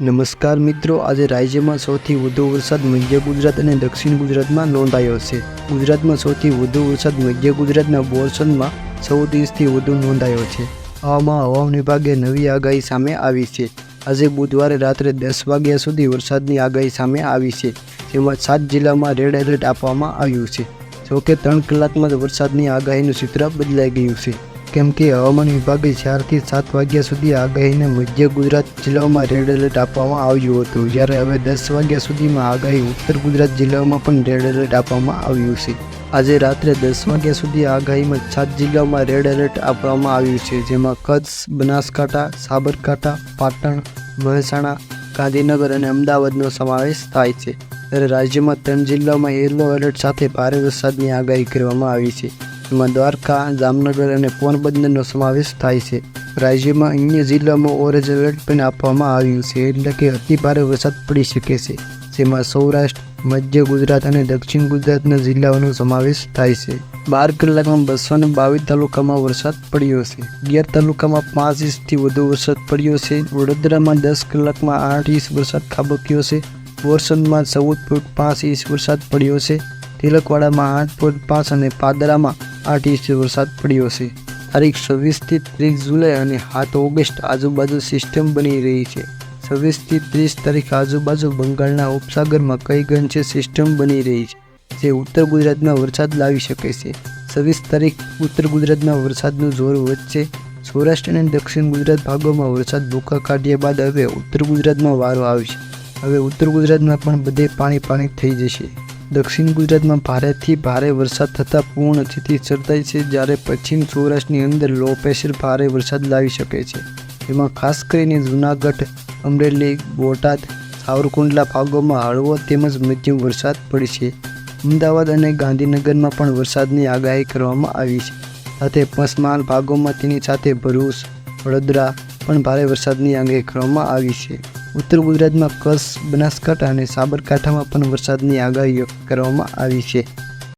નમસ્કાર મિત્રો, આજે રાજ્યમાં સૌથી વધુ વરસાદ મધ્ય ગુજરાત અને દક્ષિણ ગુજરાતમાં નોંધાયો છે. ગુજરાતમાં સૌથી વધુ વરસાદ મધ્ય ગુજરાતના બોરસદમાં ચૌદ ઇંચથી વધુ નોંધાયો છે. હવામાં હવામાન વિભાગે નવી આગાહી સામે આવી છે. આજે બુધવારે રાત્રે દસ વાગ્યા સુધી વરસાદની આગાહી સામે આવી છે, જેમાં સાત જિલ્લામાં રેડ એલર્ટ આપવામાં આવ્યું છે. જોકે, ત્રણ કલાકમાં જ વરસાદની આગાહીનું ચિત્ર બદલાઈ ગયું છે. કેમ કે હવામાન વિભાગે ચારથી સાત વાગ્યા સુધી આગાહીને મધ્ય ગુજરાત જિલ્લાઓમાં રેડ એલર્ટ આપવામાં આવ્યું હતું. જ્યારે હવે દસ વાગ્યા સુધીમાં આગાહી ઉત્તર ગુજરાત જિલ્લાઓમાં પણ રેડ એલર્ટ આપવામાં આવ્યું છે. આજે રાત્રે દસ વાગ્યા સુધી આગાહીમાં સાત જિલ્લાઓમાં રેડ એલર્ટ આપવામાં આવ્યું છે, જેમાં કચ્છ, બનાસકાંઠા, સાબરકાંઠા, પાટણ, મહેસાણા, ગાંધીનગર અને અમદાવાદનો સમાવેશ થાય છે. ત્યારે રાજ્યમાં ત્રણ જિલ્લાઓમાં યલો એલર્ટ સાથે ભારે વરસાદની આગાહી કરવામાં આવી છે. એમાં દ્વારકા, જામનગર અને પોરબંદરનો સમાવેશ થાય છે. રાજ્યમાં અન્ય જિલ્લામાં ઓરેન્જ એલર્ટ પણ આપવામાં આવ્યું છે, એટલે કે અતિ ભારે વરસાદ પડી શકે છે. જેમાં સૌરાષ્ટ્ર, મધ્ય ગુજરાત અને દક્ષિણ ગુજરાતના જિલ્લાઓનો સમાવેશ થાય છે. બાર કલાકમાં બસો ને બાવીસ તાલુકામાં વરસાદ પડ્યો છે. અગિયાર તાલુકામાં પાંચ ઇંચથી વધુ વરસાદ પડ્યો છે. વડોદરામાં દસ કલાકમાં આઠ ઇંચ વરસાદ ખાબક્યો છે. બોરસદમાં ચૌદ પોઈન્ટ પાંચ ઇંચ વરસાદ પડ્યો છે. તિલકવાડામાં આઠ પોઈન્ટ પાંચ અને પાદરામાં આઠ ઇંચ વરસાદ પડ્યો છે તારીખ છવ્વીસથી ત્રીસ જુલાઈ અને સાત ઓગસ્ટ આજુબાજુ સિસ્ટમ બની રહી છે. છવ્વીસથી ત્રીસ તારીખ આજુબાજુ બંગાળના ઉપસાગરમાં કઈ ગંજ સિસ્ટમ બની રહી છે, જે ઉત્તર ગુજરાતમાં વરસાદ લાવી શકે છે. છવ્વીસ તારીખ ઉત્તર ગુજરાતમાં વરસાદનું જોર વધશે. સૌરાષ્ટ્ર અને દક્ષિણ ગુજરાત ભાગોમાં વરસાદ ભૂકા કાઢ્યા બાદ હવે ઉત્તર ગુજરાતમાં વારો આવશે. હવે ઉત્તર ગુજરાતમાં પણ બધે પાણી પાણી થઈ જશે. દક્ષિણ ગુજરાતમાં ભારેથી ભારે વરસાદ થતાં પૂર્ણ સ્થિતિ સર્જાય છે, જ્યારે પશ્ચિમ સૌરાષ્ટ્રની અંદર લો પ્રેશર ભારે વરસાદ લાવી શકે છે. એમાં ખાસ કરીને જૂનાગઢ, અમરેલી, બોટાદ, સાવરકુંડલા ભાગોમાં હળવો તેમજ મધ્યમ વરસાદ પડશે અમદાવાદ અને ગાંધીનગરમાં પણ વરસાદની આગાહી કરવામાં આવી છે. સાથે પંચમહાલ ભાગોમાં તેની સાથે ભરૂચ, વડોદરા પણ ભારે વરસાદની આગાહી કરવામાં આવી છે. ઉત્તર ગુજરાતમાં કચ્છ બનાસકાંઠા અને સાબરકાંઠામાં પણ વરસાદની આગાહી કરવામાં આવી છે.